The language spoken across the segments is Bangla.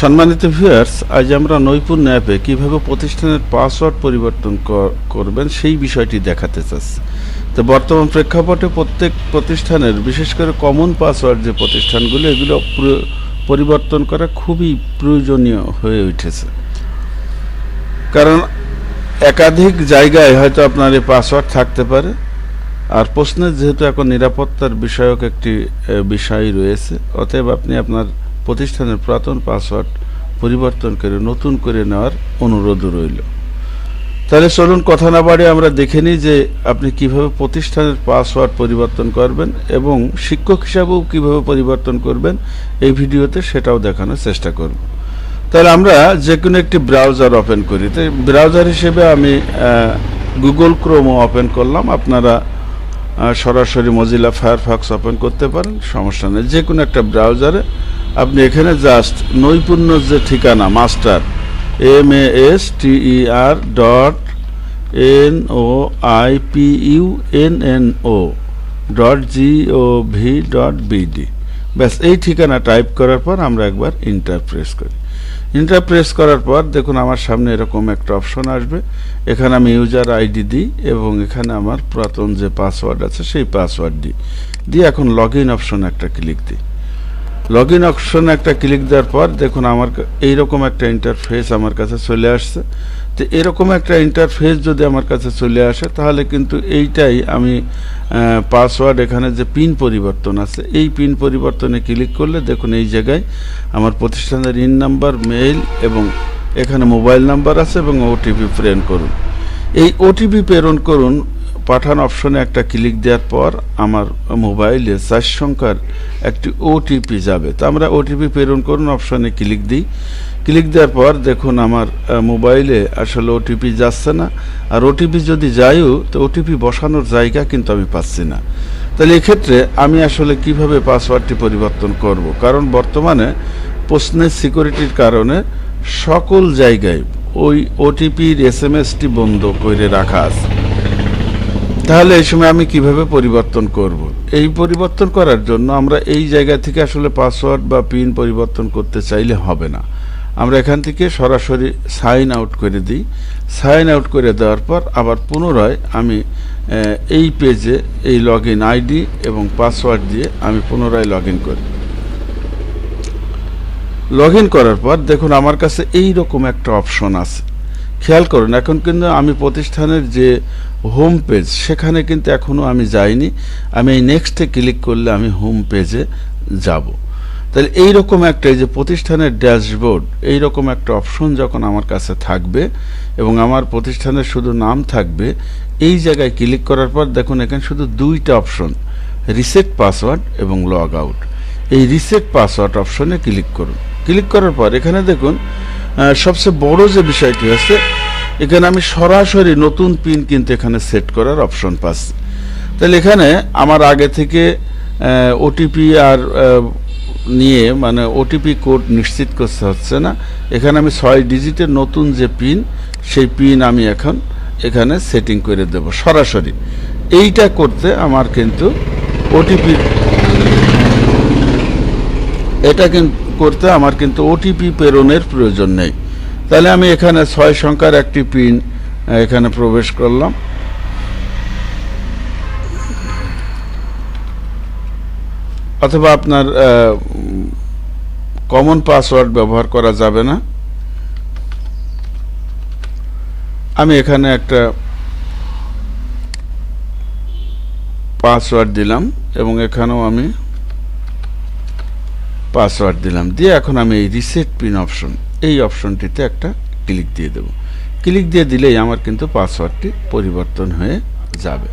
সম্মানিত ভিউয়ার্স আজ আমরা নৈপুণ্য অ্যাপে কীভাবে প্রতিষ্ঠানের পাসওয়ার্ড পরিবর্তন করবেন সেই বিষয়টি দেখাতে চাচ্ছি। তো বর্তমান প্রেক্ষাপটে প্রত্যেক প্রতিষ্ঠানের, বিশেষ করে কমন পাসওয়ার্ড যে প্রতিষ্ঠানগুলো, এগুলো পরিবর্তন করা খুবই প্রয়োজনীয় হয়ে উঠেছে। কারণ একাধিক জায়গায় হয়তো আপনার এই পাসওয়ার্ড থাকতে পারে। আর প্রশ্নের যেহেতু এখন নিরাপত্তার বিষয়ক একটি বিষয় রয়েছে, অতএব আপনি আপনার প্রতিষ্ঠানের পুরাতন পাসওয়ার্ড পরিবর্তন করে নতুন করে নেওয়ার অনুরোধ রইল। তাহলে চলুন কথা না বাড়িয়ে আমরা দেখে নিই যে আপনি কীভাবে প্রতিষ্ঠানের পাসওয়ার্ড পরিবর্তন করবেন এবং শিক্ষক হিসাবেও কীভাবে পরিবর্তন করবেন এই ভিডিওতে সেটাও দেখানোর চেষ্টা করব। তাহলে আমরা যে কোনো একটি ব্রাউজার ওপেন করি। তো ব্রাউজার হিসেবে আমি গুগল ক্রোমও ওপেন করলাম। আপনারা সরাসরি মজিলা ফায়ারফক্স ওপেন করতে পারেন। সমস্যা নেই। যে কোনো একটা ব্রাউজারে আপনি এখানে জাস্ট নৈপুণ্য যে ঠিকানা, master M A S T E R dot N O I P U N N O dot G O V dot BD ব্যাস, এই ঠিকানা টাইপ করার পর আমরা একবার ইন্টার প্রেস করি। ইন্টার প্রেস করার পর দেখুন আমার সামনে এরকম একটা অপশন আসবে। এখানে আমি ইউজার আইডি দিই এবং এখানে আমার পুরাতন যে পাসওয়ার্ড আছে সেই পাসওয়ার্ড দিই। দিয়ে এখন লগ ইন অপশন একটা ক্লিক দিই। লগ ইন অপশনে একটা ক্লিক দেওয়ার পর দেখুন আমার এইরকম একটা ইন্টারফেস আমার কাছে চলে আসছে। তো এরকম একটা ইন্টারফেস যদি আমার কাছে চলে আসে, তাহলে কিন্তু এইটাই আমি পাসওয়ার্ড এখানে যে পিন পরিবর্তন আছে, এই পিন পরিবর্তনে ক্লিক করলে দেখুন এই জায়গায় আমার প্রতিষ্ঠানের ইন নাম্বার মেইল এবং এখানে মোবাইল নাম্বার আছে এবং ওটিপি প্রেরণ করুন। এই ওটিপি প্রেরণ করুন পাঠান অপশনে একটা ক্লিক দেওয়ার পর আমার মোবাইলে চার সংখ্যার একটি ওটিপি যাবে। তো আমরা ওটিপি প্রেরণ করুন, অপশনে ক্লিক দিই। ক্লিক দেওয়ার পর দেখুন আমার মোবাইলে আসলে ওটিপি যাচ্ছে না। আর ওটিপি যদি যাইও তো ওটিপি বসানোর জায়গা কিন্তু আমি পাচ্ছি না। তাহলে এক্ষেত্রে আমি আসলে কীভাবে পাসওয়ার্ডটি পরিবর্তন করব? কারণ বর্তমানে প্রশ্নের সিকিউরিটির কারণে সকল জায়গায় ওই ওটিপির এস এম এসটি বন্ধ করে রাখা আছে। তাহলে এই সময় আমি কীভাবে পরিবর্তন করব? এই পরিবর্তন করার জন্য আমরা এই জায়গা থেকে আসলে পাসওয়ার্ড বা পিন পরিবর্তন করতে চাইলে হবে না। আমরা এখান থেকে সরাসরি সাইন আউট করে দিই। সাইন আউট করে দেওয়ার পর আবার পুনরায় আমি এই পেজে এই লগ আইডি এবং পাসওয়ার্ড দিয়ে আমি পুনরায় লগ করি। লগ করার পর দেখুন আমার কাছে এই রকম একটা অপশন আছে। খেয়াল করুন, এখন কিন্তু আমি প্রতিষ্ঠানের যে হোম পেজ সেখানে কিন্তু এখনও আমি যাইনি। আমি এই নেক্সটে ক্লিক করলে আমি হোম পেজে যাব। তাহলে এই রকম একটা, এই যে প্রতিষ্ঠানের ড্যাশবোর্ড এই রকম একটা অপশন যখন আমার কাছে থাকবে এবং আমার প্রতিষ্ঠানের শুধু নাম থাকবে, এই জায়গায় ক্লিক করার পর দেখুন এখানে শুধু দুইটা অপশন রিসেট পাসওয়ার্ড এবং লগ আউট এই রিসেট পাসওয়ার্ড অপশনে ক্লিক করুন। ক্লিক করার পর এখানে দেখুন সবচেয়ে বড় যে বিষয়টি আছে এখানে আমি সরাসরি নতুন পিন কিন্তু এখানে সেট করার অপশন পাচ্ছি। তাহলে এখানে আমার আগে থেকে ওটিপি আর নিয়ে মানে ওটিপি কোড নিশ্চিত করতে হচ্ছে না। এখানে আমি ছয় ডিজিটের নতুন যে পিন, সেই পিন আমি এখন এখানে সেটিং করে দেব সরাসরি। এইটা করতে আমার কিন্তু ওটিপি এটা কিন্তু করতে আমার কিন্তু ওটিপি প্রেরণের প্রয়োজন নেই। তাহলে আমি এখানে ছয় সংখ্যার একটি পিন এখানে প্রবেশ করলাম। অথবা আপনার কমন পাসওয়ার্ড ব্যবহার করা যাবে না। আমি এখানে একটা পাসওয়ার্ড দিলাম এবং এখানেও আমি পাসওয়ার্ড দিলাম। দিয়ে এখন আমি এই রিসেট পিন অপশন এই অপশনটিতে একটা ক্লিক দিয়ে দেব। ক্লিক দিয়ে দিলেই আমার কিন্তু পাসওয়ার্ডটি পরিবর্তন হয়ে যাবে।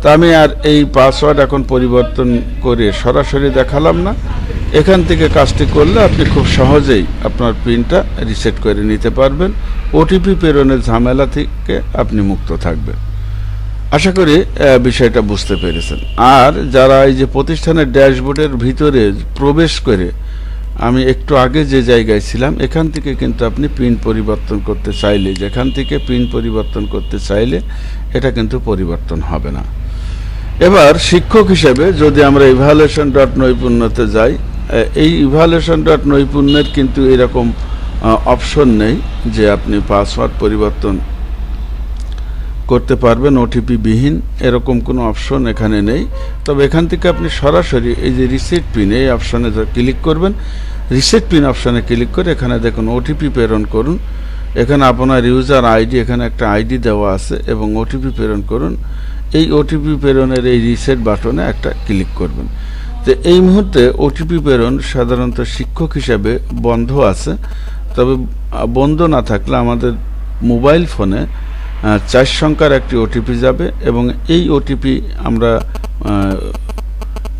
তা আমি আর এই পাসওয়ার্ড এখন পরিবর্তন করে সরাসরি দেখালাম না। এখান থেকে কাজটি করলে আপনি খুব সহজেই আপনার পিনটা রিসেট করে নিতে পারবেন। ওটিপি প্রেরণের ঝামেলা থেকে আপনি মুক্ত থাকবেন। আশা করি বিষয়টা বুঝতে পেরেছেন। আর যারা এই যে প্রতিষ্ঠানের ড্যাশবোর্ডের ভিতরে প্রবেশ করে, আমি একটু আগে যে জায়গায় ছিলাম, এখান থেকে কিন্তু আপনি পিন পরিবর্তন করতে চাইলে, যেখান থেকে পিন পরিবর্তন করতে চাইলে, এটা কিন্তু পরিবর্তন হবে না। এবার শিক্ষক হিসেবে যদি আমরা ইভ্যালুয়েশন ডট নৈপুণ্যতে যাই এই ইভালুয়েশন ডট নৈপুণ্যের কিন্তু এরকম অপশন নেই যে আপনি পাসওয়ার্ড পরিবর্তন করতে পারবেন ওটিপি বিহীন, এরকম কোনো অপশন এখানে নেই। তবে এখান থেকে আপনি সরাসরি এই যে রিসেট পিন এই অপশনে ক্লিক করবেন। রিসেট পিন অপশানে ক্লিক করে এখানে দেখুন ওটিপি প্রেরণ করুন। এখানে আপনার ইউজার আইডি এখানে একটা আইডি দেওয়া আছে এবং ওটিপি প্রেরণ করুন। এই ওটিপি প্রেরণের এই রিসেট বাটনে একটা ক্লিক করবেন। তো এই মুহূর্তে ওটিপি প্রেরণ সাধারণত শিক্ষক হিসাবে বন্ধ আছে। তবে বন্ধ না থাকলে আমাদের মোবাইল ফোনে চার সংখ্যার একটি ওটিপি যাবে এবং এই ওটিপি আমরা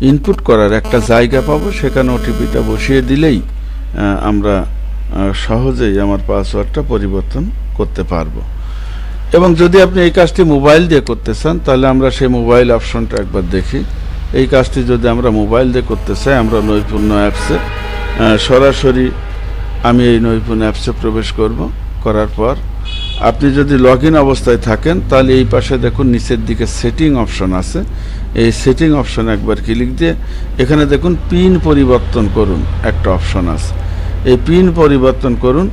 ইনপুট করার একটা জায়গা পাবো। সেখানে ওটিপিটা বসিয়ে দিলেই আমরা সহজেই আমার পাসওয়ার্ডটা পরিবর্তন করতে পারব। এবং যদি আপনি এই কাজটি মোবাইল দিয়ে করতে চান, তাহলে আমরা সেই মোবাইল অপশনটা একবার দেখি। এই কাজটি যদি আমরা মোবাইল দিয়ে করতে চাই, আমরা নৈপুণ্য অ্যাপসে সরাসরি আমি এই নৈপুণ্য অ্যাপসে প্রবেশ করব। করার পর আপনি যদি লগ ইন অবস্থায় থাকেন, তাহলে এই পাশে দেখুন, নিচের দিকে সেটিং অপশন আছে। এই সেটিং অপশন একবার ক্লিক দিয়ে এখানে দেখুন পিন পরিবর্তন করুন, একটা অপশন আছে। এই পিন পরিবর্তন করুন।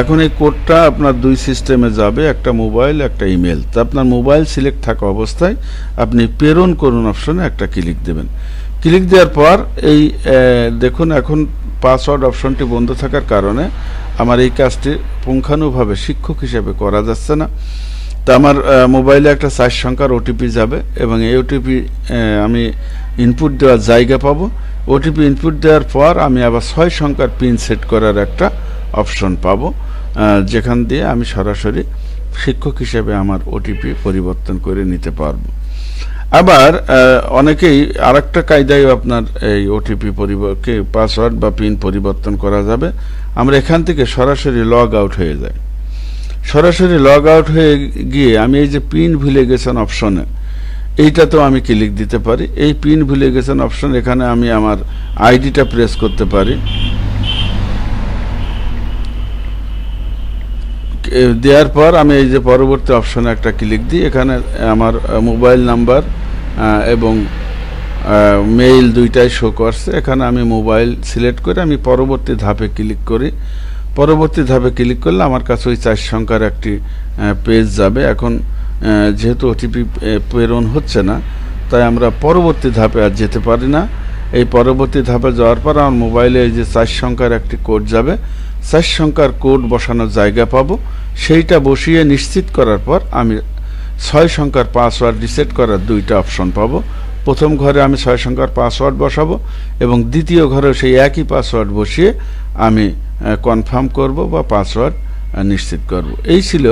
এখন এই কোডটা আপনার দুই সিস্টেমে যাবে, একটা মোবাইল একটা ইমেল তা আপনার মোবাইল সিলেক্ট থাকা অবস্থায় আপনি প্রেরণ করুন অপশনে একটা ক্লিক দেবেন। ক্লিক দেওয়ার পর এই দেখুন, এখন পাসওয়ার্ড অপশনটি বন্ধ থাকার কারণে আমার এই কাজটি পুঙ্খানুভাবে শিক্ষক হিসেবে করা যাচ্ছে না। তো আমার মোবাইলে একটা চার সংখ্যার ওটিপি যাবে এবং এই ওটিপি আমি ইনপুট দেওয়ার জায়গা পাবো। ওটিপি ইনপুট দেওয়ার পর আমি আবার ছয় সংখ্যার পিন সেট করার একটা অপশন পাবো যেখান দিয়ে আমি সরাসরি শিক্ষক হিসেবে আমার ওটিপি পরিবর্তন করে নিতে পারব। আবার অনেকেই আরেকটা কায়দায় আপনার এই ওটিপি পরিবর্তে পাসওয়ার্ড বা পিন পরিবর্তন করা যাবে। আমরা এখান থেকে সরাসরি লগ আউট হয়ে যাই। সরাসরি লগ আউট হয়ে গিয়ে আমি এই যে পিন ভুলে গেছেন অপশনে এইটাতেও আমি ক্লিক দিতে পারি। এই পিন ভুলে গেছেন অপশন এখানে আমি আমার আইডিটা প্রেস করতে পারি। দেওয়ার পর আমি এই যে পরবর্তী অপশনে একটা ক্লিক দিই, এখানে আমার মোবাইল নাম্বার এবং মেইল দুইটাই শো করছে। এখানে আমি মোবাইল সিলেক্ট করে আমি পরবর্তী ধাপে ক্লিক করি। পরবর্তী ধাপে ক্লিক করলে আমার কাছে ওই চার সংখ্যার একটি পেজ যাবে। এখন যেহেতু ওটিপি প্রেরণ হচ্ছে না, তাই আমরা পরবর্তী ধাপে আর যেতে পারি না। এই পরবর্তী ধাপে যাওয়ার পর আমার মোবাইলে এই যে চার সংখ্যার একটি কোড যাবে। চার সংখ্যার কোড বসানোর জায়গা পাবো। সেইটা বসিয়ে নিশ্চিত করার পর আমি ছয় সংখ্যার পাসওয়ার্ড রিসেট করার দুইটা অপশন পাবো। প্রথম ঘরে আমি ছয় সংখ্যার পাসওয়ার্ড বসাবো এবং দ্বিতীয় ঘরে সেই একই পাসওয়ার্ড বসিয়ে আমি কনফার্ম করব বা পাসওয়ার্ড নিশ্চিত করব। এই ছিল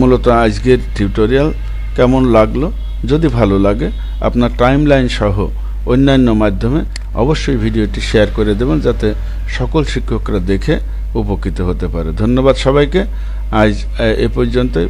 মূলত আজকের টিউটোরিয়াল কেমন লাগল? যদি ভালো লাগে, আপনার টাইম লাইন সহ অন্যান্য মাধ্যমে অবশ্যই ভিডিওটি শেয়ার করে দেবেন যাতে সকল শিক্ষকরা দেখে উপকৃত হতে পারে। ধন্যবাদ সবাইকে। আজ এ পর্যন্তই।